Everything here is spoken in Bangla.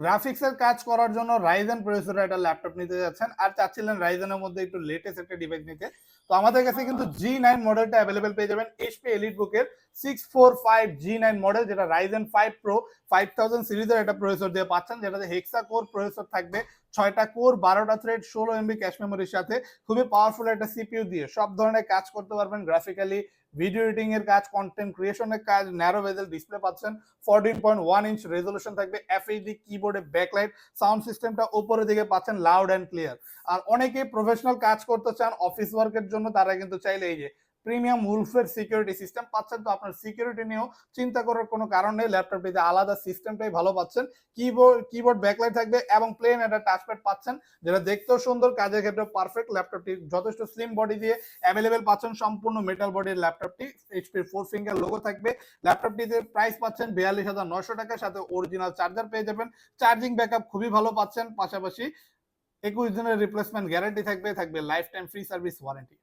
গ্রাফিক্সের কাজ করার জন্য রাইজেন প্রসেসর একটা ল্যাপটপ নিতে যাচ্ছেন। আর চাচ্ছিলেন রাইজেনের মধ্যে একটু লেটেস্ট একটা ডিভাইস নিতে। তো আমাদের কাছে কিন্তু জি নাইন মডেলটা অ্যাভেলেবেল পেয়ে যাবেন। এইচপি এলিট বুকের six four five G nine model five pro থাকবে, ছয়টা কোর বারোটা থ্রেড ষোলো এমবি ক্যাশ মেমোরির সাথে, খুবই পাওয়ারফুল একটা সিপিইউ দিয়ে। সব ধরনের কাজ করতে পারবেন গ্রাফিক্যালি ভিডিও এডিটিং এর কাজ কন্টেন্ট ক্রিয়েশনের কাজ ন্যারো বেজেল ডিসপ্লে পাচ্ছেন fourteen point one inch resolution থাকবে এফএইচডি কিবোর্ডে ব্যাকলাইট সাউন্ড সিস্টেমটা উপরের দিকে পাচ্ছেন লাউড অ্যান্ড ক্লিয়ার আর অনেকেই প্রফেশনাল কাজ করতে চান অফিস ওয়ার্কের জন্য, তারা কিন্তু চাইলে এই যে প্রিমিয়াম উলফের সিকিউরিটি সিস্টেম পাচ্ছেন তো আপনার সিকিউরিটি নিয়েও চিন্তা করার কোনো কারণ নেই। ল্যাপটপটিতে আলাদা সিস্টেমটাই ভালো পাচ্ছেন। কিবোর্ড কিবোর্ড ব্যাকলাইট থাকবে এবং প্লেন একটা টাচপ্যাড পাচ্ছেন, যেটা দেখতেও সুন্দর, কাজের ক্ষেত্রে পারফেক্ট ল্যাপটপটি যথেষ্ট স্লিম বডি দিয়ে অ্যাভেলেবেল পাচ্ছেন, সম্পূর্ণ মেটাল বডির ল্যাপটপটি এইচপির ফোর ফিঙ্গার লোগো থাকবে। ল্যাপটপটিতে প্রাইস পাচ্ছেন বিয়াল্লিশ হাজার নয়শো টাকার সাথে অরিজিনাল চার্জার পেয়ে যাবেন। চার্জিং ব্যাকআপ খুবই ভালো পাচ্ছেন, পাশাপাশি একুশ দিনের রিপ্লেসমেন্ট গ্যারান্টি থাকবে থাকবে life time free service warranty